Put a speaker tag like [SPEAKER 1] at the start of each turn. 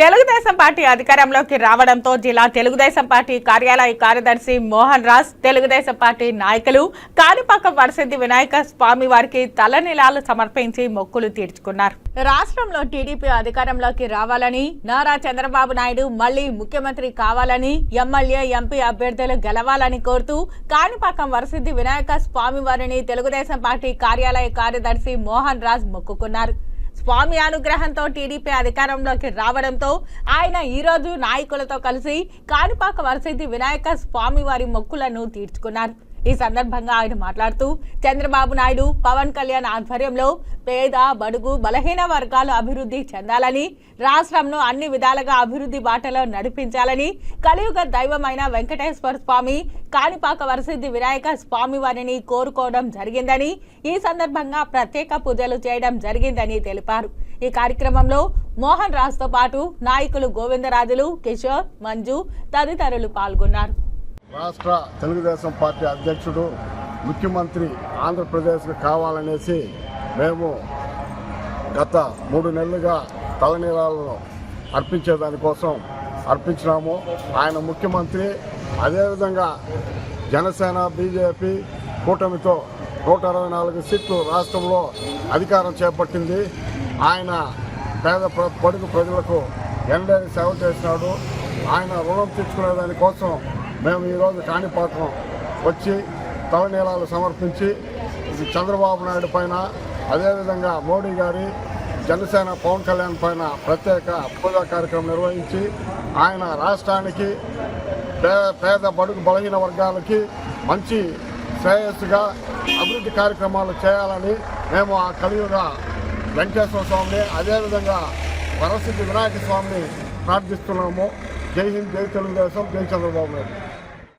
[SPEAKER 1] Telugu Desam party అధికారంలోకి రావడంతో జిల్లా తెలుగుదేశం పార్టీ కార్యాలయ కార్యదర్శి మోహన్ రాజ్ తెలుగుదేశం పార్టీ నాయకులు కాణిపాక వరసిద్ధి వినాయక స్వామి వారికి తలనిలాలు సమర్పించి మొక్కులు తీర్చుకున్నారు. రాష్ట్రంలో టీడీపీ అధికారంలోకి రావాలని నారా చంద్రబాబు నాయుడు మళ్ళీ ముఖ్యమంత్రి కావాలని ఎమ్మెల్యే ఎంపీ అభ్యర్థులు గెలవాలని కోరుతూ కాణిపాకం వరసిద్ధి వినాయక స్వామి వారిని తెలుగుదేశం పార్టీ కార్యాలయ కార్యదర్శి మోహన్ రాజ్ మొక్కుకున్నారు. స్వామి అనుగ్రహంతో టీడీపీ అధికారంలోకి రావడంతో ఆయన ఈ రోజు నాయకులతో కలిసి కాణిపాక వరసిద్ధి వినాయక స్వామి వారి మొక్కులను తీర్చుకున్నారు. ఈ సందర్భంగా ఆయన మాట్లాడుతూ చంద్రబాబు నాయుడు పవన్ కళ్యాణ్ ఆధ్వర్యంలో పేద బడుగు బలహీన వర్గాలు అభివృద్ధి చెందాలని రాష్ట్రంను అన్ని విధాలుగా అభివృద్ధి బాటలో నడిపించాలని కలియుగ దైవమైన వెంకటేశ్వర స్వామి కాణిపాక వరసిద్ధి వినాయక స్వామి వారిని కోరుకోవడం జరిగిందని ఈ సందర్భంగా ప్రత్యేక పూజలు చేయడం జరిగిందని తెలిపారు. ఈ కార్యక్రమంలో మోహన్ రాజ్తో పాటు నాయకులు గోవిందరాజులు కిషోర్ మంజు తదితరులు పాల్గొన్నారు.
[SPEAKER 2] రాష్ట్ర తెలుగుదేశం పార్టీ అధ్యక్షుడు ముఖ్యమంత్రి ఆంధ్రప్రదేశ్కి కావాలనేసి మేము గత మూడు నెలలుగా తలనీలాలను అర్పించేదానికోసం అర్పించినాము. ఆయన ముఖ్యమంత్రి అదేవిధంగా జనసేన బీజేపీ కూటమితో నూట అరవై నాలుగు సీట్లు రాష్ట్రంలో అధికారం చేపట్టింది. ఆయన పేద ప్ర- పొడుగు ప్రజలకు ఎండని సేవ చేసినాడు. ఆయన రుణం తీర్చుకునే దానికోసం మేము ఈరోజు కాణిపాకం వచ్చి తవనీలాలు సమర్పించి చంద్రబాబు నాయుడు పైన అదేవిధంగా మోడీ గారి జనసేన పవన్ కళ్యాణ్ పైన ప్రత్యేక పూజా కార్యక్రమం నిర్వహించి ఆయన రాష్ట్రానికి పేద పేద బడుగు బలహీన వర్గాలకి మంచి శ్రేయస్సుగా అభివృద్ధి కార్యక్రమాలు చేయాలని మేము ఆ కలియుగ వెంకటేశ్వర స్వామిని అదేవిధంగా వరసిద్ధి వినాయక స్వామిని ప్రార్థిస్తున్నాము. జై హింద్ జై తెలుగుదేశం జై చంద్రబాబు నాయుడు.